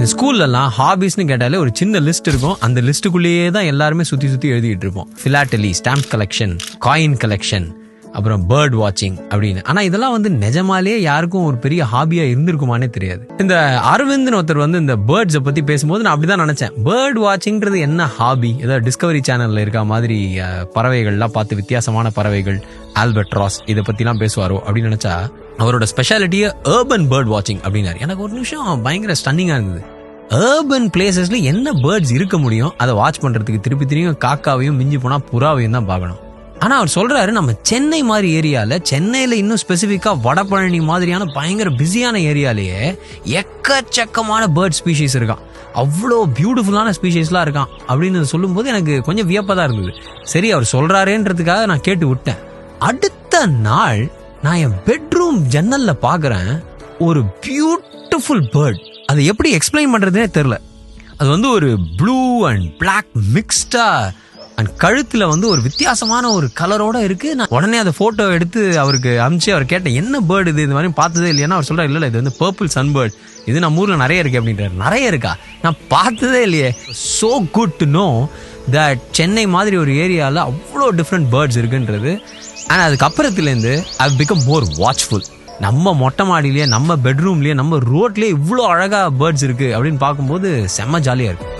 இந்த ஸ்கூல்லலாம் ஹாபிஸ்னு கேட்டாலே ஒரு சின்ன லிஸ்ட் இருக்கும். அந்த லிஸ்ட்டுக்குள்ளேயே தான் எல்லாருமே சுற்றி சுற்றி எழுதிட்டு இருப்போம். Philately stamp collection coin collection அப்புறம் பேர்ட் வாட்சிங் அப்படின்னு. ஆனா இதெல்லாம் வந்து நிஜமாலே யாருக்கும் ஒரு பெரிய ஹாபியா இருந்திருக்குமானே தெரியாது. இந்த அரவிந்த்னு ஒருத்தர் வந்து இந்த பேர்ட்ஸை பத்தி பேசும்போது நான் அப்படிதான் நினைச்சேன். பேர்ட் வாட்சிங்கிறது என்ன ஹாபி ஏதாவது டிஸ்கவரி சேனல்ல இருக்க மாதிரி பறவைகள்லாம் பார்த்து வித்தியாசமான பறவைகள் ஆல்பட்ராஸ் இதை பத்திலாம் பேசுவாரோ அப்படின்னு நினைச்சா அவரோட ஸ்பெஷாலிட்டியே ஏர்பன் பேர்ட் வாட்சிங் அப்படின்னாரு. எனக்கு ஒரு நிமிஷம் பயங்கர ஸ்டன்னிங்கா இருந்தது. ஏர்பன் பிளேசஸ்ல என்ன பேர்ட்ஸ் இருக்க முடியும்? அதை வாட்ச் பண்றதுக்கு திருப்பி திரும்பி காக்காவையும் மிஞ்சி போனா புறாவையும் தான் பார்க்கணும். ஆனால் அவர் சொல்கிறாரு நம்ம சென்னை மாதிரி ஏரியாவில் சென்னையில் இன்னும் ஸ்பெசிஃபிக்காக வடபழனி மாதிரியான பயங்கர பிஸியான ஏரியாலேயே எக்கச்சக்கமான பேர்ட் ஸ்பீஷீஸ் இருக்கான். அவ்வளோ பியூட்டிஃபுல்லான ஸ்பீஷீஸ்லாம் இருக்கான் அப்படின்னு சொல்லும்போது எனக்கு கொஞ்சம் வியப்பாக தான் இருந்தது. சரி அவர் சொல்கிறாரேன்றதுக்காக நான் கேட்டு விட்டேன். அடுத்த நாள் நான் என் பெட்ரூம் ஜன்னலில் பார்க்குறேன் ஒரு பியூட்டிஃபுல் பேர்ட் அதை எப்படி எக்ஸ்பிளைன் பண்ணுறதுனே தெரில அது வந்து ஒரு ப்ளூ அண்ட் பிளாக் மிக்ஸ்டாக அண்ட் கழுத்துல வந்து ஒரு வித்தியாசமான ஒரு கலரோட இருக்கு. நான் உடனே அதை போட்டோ எடுத்து அவருக்கு அமிச்சு அவர் கேட்டேன் என்ன பேர்டு இது? இந்த மாதிரி பார்த்ததே இல்லையா அவர் சொல்றாரு இல்ல இது வந்து பர்பிள் சன் பேர்ட் இது நம்ம ஊர்ல நிறைய இருக்கு அப்படின்றாரு. நிறைய இருக்கா? நான் பார்த்ததே இல்லையே. So good to know that Chennai மாதிரி ஒரு ஏரியாவில் அவ்வளோ டிஃப்ரெண்ட் பேர்ட்ஸ் இருக்குன்றது. அண்ட் அதுக்கப்புறத்துலேருந்து ஐ பிகம் மோர் வாட்ச்ஃபுல் நம்ம மொட்டை மாடியிலேயே நம்ம பெட்ரூம்லேயே நம்ம ரோட்லேயே இவ்வளோ அழகாக பேர்ட்ஸ் இருக்குது அப்படின்னு பார்க்கும்போது செம்ம ஜாலியாக இருக்குது